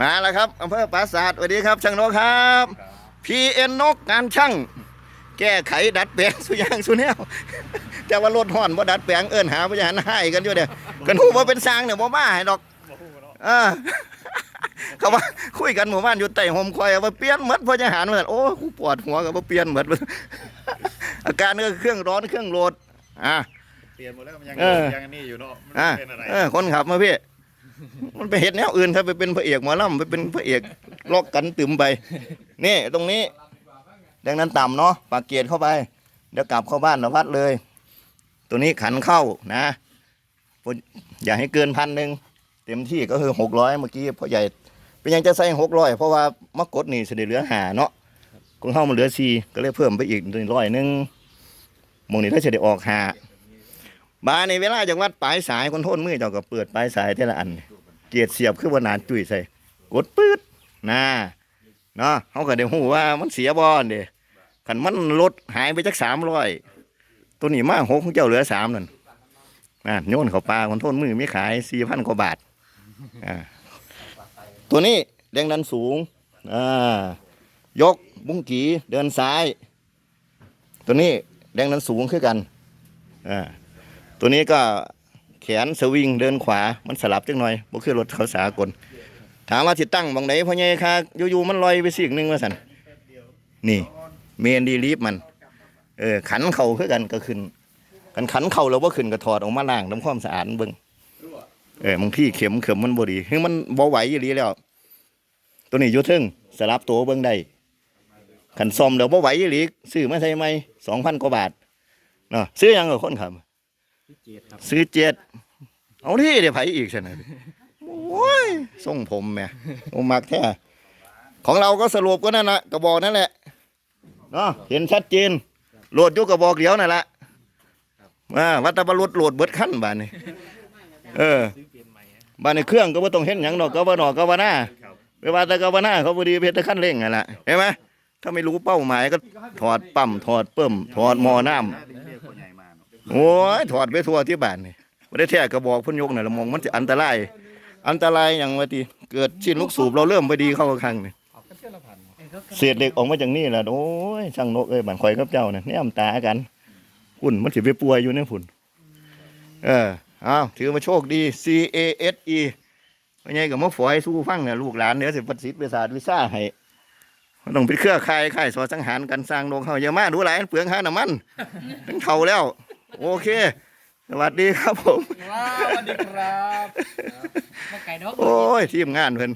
มาแล้วครับอำเภอปราสาทสวัสดีครับช่างนกครับ พีเอ็นนกงานช่าง แก้ไขดัดแปลงสุอยางสุแนวแต่ว่ารถห่อนว่าดัดแปลงเอิ้นหาพยานให้กันอยู่เด้อกันหูว่าเป็นสร้างเนี่ยบ่มาให้ดอกเออเขาว่าคุยกันหมู่บ้านอยู่ใต้ห่มคอยว่าเปลี่ยนหมดพยาหารเหมือนโอ้กูปวดหัวกับว่าเปลี่ยนหมดอาการนี่ก็เครื่องร้อนเครื่องโหลดอะเปลี่ยนหมดแล้วมันยังเออยังอันนี่อยู่เนาะมันอะเป็นอะไรเออคนขับมาพี่ มันไปเห็นแนวอื่นถ้าไปเป็นพระเอกหมอลำไปเป็นพระเอกลอกกันตึมไปนี่ตรงนี้ ดังนั้นต่ำเนาะปากเกียรเข้าไปเดี๋ยวกลับเข้าบ้านเราพัดเลย ตัวนี้ขันเข้านะอย่าให้เกินพันหนึ่งเต็มที่ก็คือหกร้อยเมื่อกี้พ่อใหญ่เป็นยังจะใส่หกร้อยเพราะว่ามะกดนี่เสด็จเหลือหาเนาะของเข้ามันเหลือสี่ก็เลยเพิ่มไปอีกหนึ่งร้อยหนึ่งมงนี้ถ้าเสด็จออกหาบาในเวลาจากวัดปลายสายคนโทษมือเจ้าก็เปิดปลายสายแต่ละอัน เกียรติเสียบคือว่านานจุ้ยใส่กดปื๊ดนะเนาะเขาก็เดี๋ยวหูว่ามันเสียบอลเด้ขันมันลดหายไปจากสามร้อยตัวนี้มาหกของเจ้าเหลือสามนั่นนะโยนเขาปลาคนโทษมือไม่ขายสี่พันกว่าบาทอ่าตัวนี้แรงดันสูงอ่ายกบุ้งกีเดินซ้าย ตัวนี้แรงดันสูงคือกันอ่าตัวนี้ก็ แขนสวิงเดินขวามันสลับจังหน่อยบ่คือรถเขาสากล ถามว่าสิตั้งบางไหนพ่อใหญ่ค่ะอยู่ๆมันลอยไปสิ่งหนึ่งว่าสันนี่ เมนดีลีฟมัน เออขันเข่าคือกันก็ขึ้นกันขันเข่าแล้วว่าขึ้นก็ถอดออกมาล้างทำความสะอาดเบิ่งเออบางที่เข็มเข็มมันบ่ดีคือมันบ่ไหวอยู่ลีแล้ว ตัวนี้อยู่ทึ่งสลับตัวเบิ่งได้ขันซ่อมแล้วบ่ไหวอยู่ลีซื้อมาใส่ไหมสองพันกว่าบาทเนาะซื้อยังกับคนขับ ซื้อเจ็ดเอาที่เดี๋ยวไผอีกใช่ไหมโอ้ยทรงผมแม่โอมักแท้ของเราก็สรุปก็นั่นแหละกระบอกนั่นแหละเนาะเห็นชัดเจนโหลดอยุกกระบอกเดียวนั่นแหละว่าวัตบรุษโหลดเบิดขั้นบ้านนี่เออบ้านในเครื่องก็ว่าต้องเห็นอย่างดอกก็ว่าดอกก็ว่าหน้าไปว่าแต่ก็ว่าหน้าเขาพอดีเพชรขั้นเร่งไงล่ะเห็นไหมถ้าไม่รู้เป้าหมายก็ถอดปั๊มถอดเปิ่มถอดมอน้ำ โอ้ยถอดไปทั่วที่บ้านนี่ไม่ได้แท้กระบอกพ่นยกน่ะละมองมันจะอันตราย อันตรายอย่างว่าทีเกิดชิ้นลูกสูบเราเริ่มไปดีเข้าครั้งนี่เศษเหล็กออกมาจากนี่แหละโอ้ยช่างนกเอ้ยบ้านข่อยกับเจ้าเนี่ยแนมตากันฝุ่นมันสิไปป่วยอยู่ในฝุ่นเออเอาถือมาโชคดี C A S E ว่าไงกับมาฝอยสู้ฟังเนี่ยลูกหลานเดี๋ยวสิประสิทธิ์ประสาทวิซ่าให้มันต้องเป็นเครือข่ายข่ายสอสังหารกันสร้างโรงเขาอย่ามากดูหลายเปลืองค่าน้ำมันทั้งเท่าแล้ว โอเค สวัสดีครับผม ว้าวสวัสดีครับมาไก่นกโอ้ย ทีมงานเพิ่น